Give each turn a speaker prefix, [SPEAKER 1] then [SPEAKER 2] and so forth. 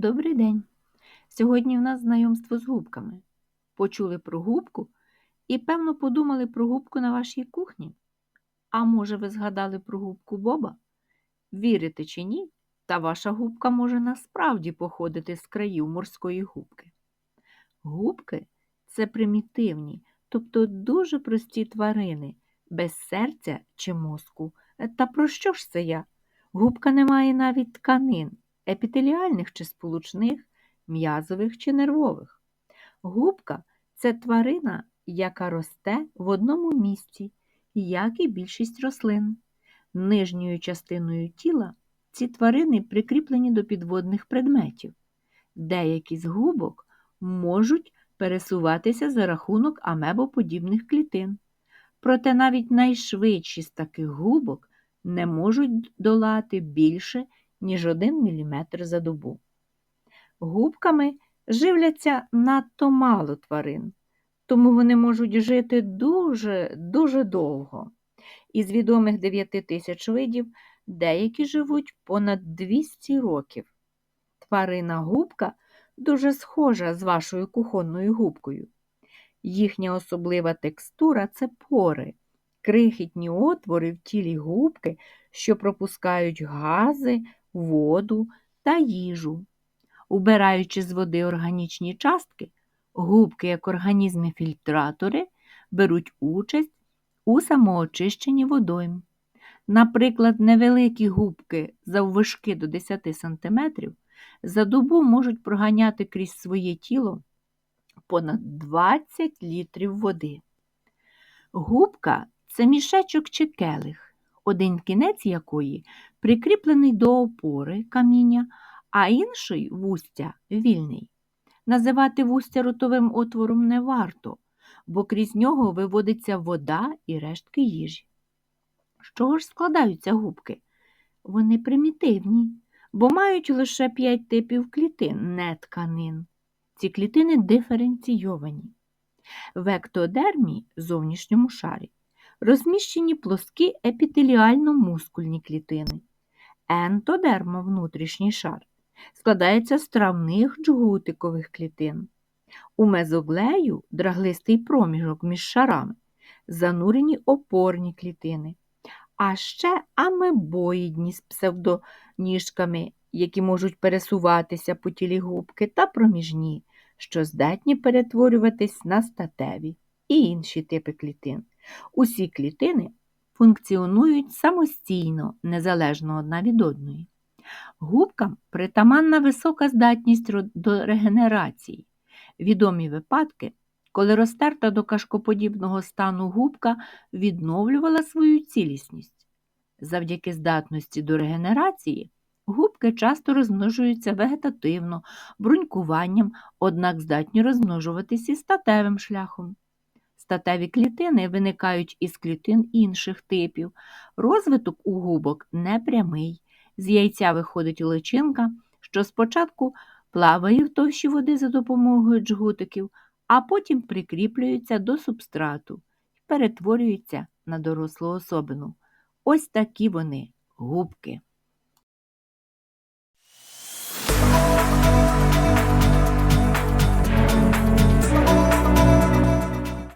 [SPEAKER 1] Добрий день! Сьогодні в нас знайомство з губками. Почули про губку і, певно, подумали про губку на вашій кухні. А може, ви згадали про губку Боба? Вірите чи ні? Та ваша губка може насправді походити з країв морської губки. Губки це примітивні, тобто дуже прості тварини, без серця чи мозку. Та про що ж це я? Губка не має навіть тканин епітеліальних чи сполучних, м'язових чи нервових. Губка це тварина, яка росте в одному місці, як і більшість рослин. Нижньою частиною тіла ці тварини прикріплені до підводних предметів. Деякі з губок можуть пересуватися за рахунок амебоподібних клітин. Проте навіть найшвидші з таких губок не можуть долати більше ніж 1 мм за добу. Губками живляться надто мало тварин, тому вони можуть жити дуже-дуже довго. Із відомих 9 тисяч видів деякі живуть понад 200 років. Тварина губка дуже схожа з вашою кухонною губкою. Їхня особлива текстура це пори, крихітні отвори в тілі губки, що пропускають гази, воду та їжу. Убираючи з води органічні частки, губки, як організми-фільтратори, беруть участь у самоочищенні водойм. Наприклад, невеликі губки заввишки до 10 см за добу можуть проганяти крізь своє тіло понад 20 літрів води. Губка це мішечок чи келих один кінець якої прикріплений до опори каміння, а інший вустя вільний. Називати вустя ротовим отвором не варто, бо крізь нього виводиться вода і рештки їжі. З чого ж складаються губки? Вони примітивні, бо мають лише п'ять типів клітин, не тканин. Ці клітини диференційовані. В ектодермі зовнішньому шарі розміщені плоскі епітеліально-мускульні клітини. Ентодерма внутрішній шар складається з травних джгутикових клітин. У мезоглею драглистий проміжок між шарами, занурені опорні клітини, а ще амебоїдні з псевдоніжками, які можуть пересуватися по тілі губки, та проміжні, що здатні перетворюватись на статеві і інші типи клітин. Усі клітини функціонують самостійно, незалежно одна від одної. Губкам притаманна висока здатність до регенерації. Відомі випадки, коли розтерта до кашкоподібного стану губка відновлювала свою цілісність. Завдяки здатності до регенерації губки часто розмножуються вегетативно, брунькуванням, однак здатні розмножуватися і статевим шляхом. Статеві клітини виникають із клітин інших типів. Розвиток у губок непрямий. З яйця виходить личинка, що спочатку плаває в товщі води за допомогою джгутиків, а потім прикріплюється до субстрату і перетворюється на дорослу особину. Ось такі вони губки.